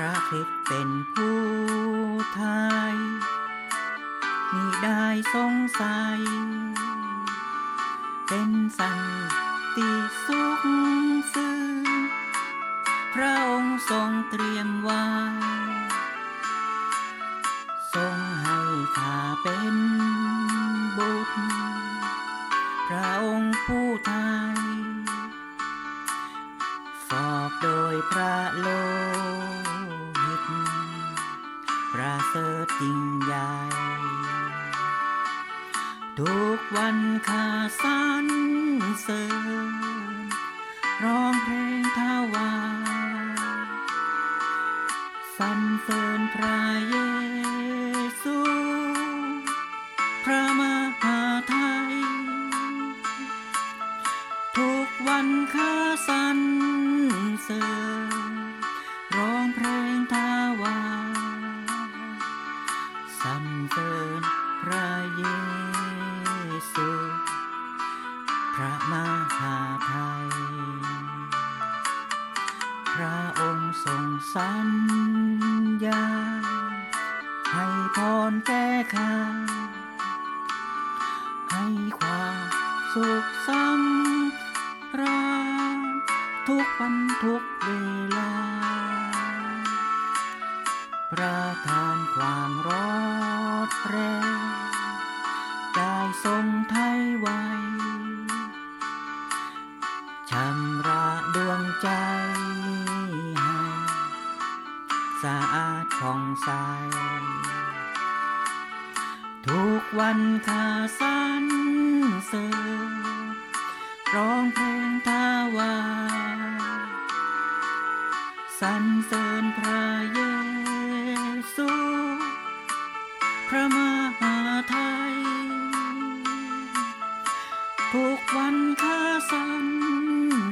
พระคริสเป็นผู้ไทยมิได้สงสัย เป็นสันติสุขสื่อพระองค์ทรงเตรียมไว้ทรงให้ข้าเป็นบุตร เสริฐยิ่งใหญ่ ทุกวันข้าสรรเสริญร้องเพลงถวายสรรเสริญพระเยซู พระมหาไทย ทุกวันข้าสรร มหาไทย พระองค์ทรงสัญญา ให้พรแก่ข้าให้ความสุขสำราญทุกวันทุกเวลา ประทานความรอดแรงได้ทรงไทยไว้ สะอาดผ่องใส ทุกวันข้าสรรเสริญร้องเพลงถวาสรรเสริญพระเยซู พระมหาไทย ทุกวันข้าสรร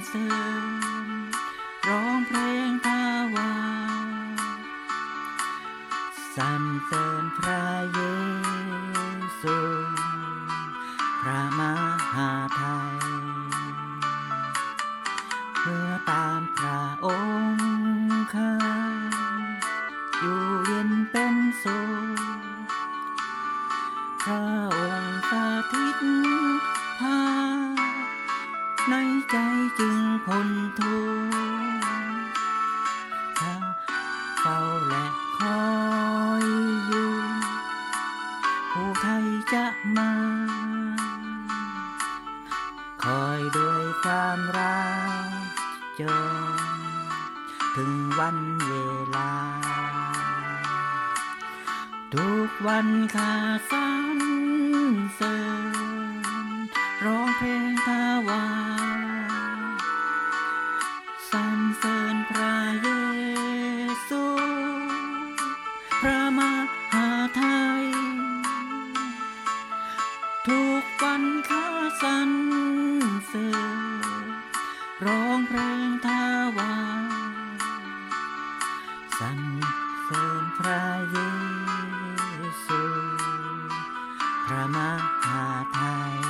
เสริญร้องเพลงถวา สรรเสริญพระเยซูพระมหาไทยเมื่อตามพระองค์ข้าอยู่ เฝ้าและคอยอยู่ผู้ไทยจะมา คอยด้วยความรักจนถึงวันเวลา ทุกวันข้าสรรเสริญ กวันข้าสันเสริญร้องเพลงถวาสันเสริญพระเยซูพระมหาไทย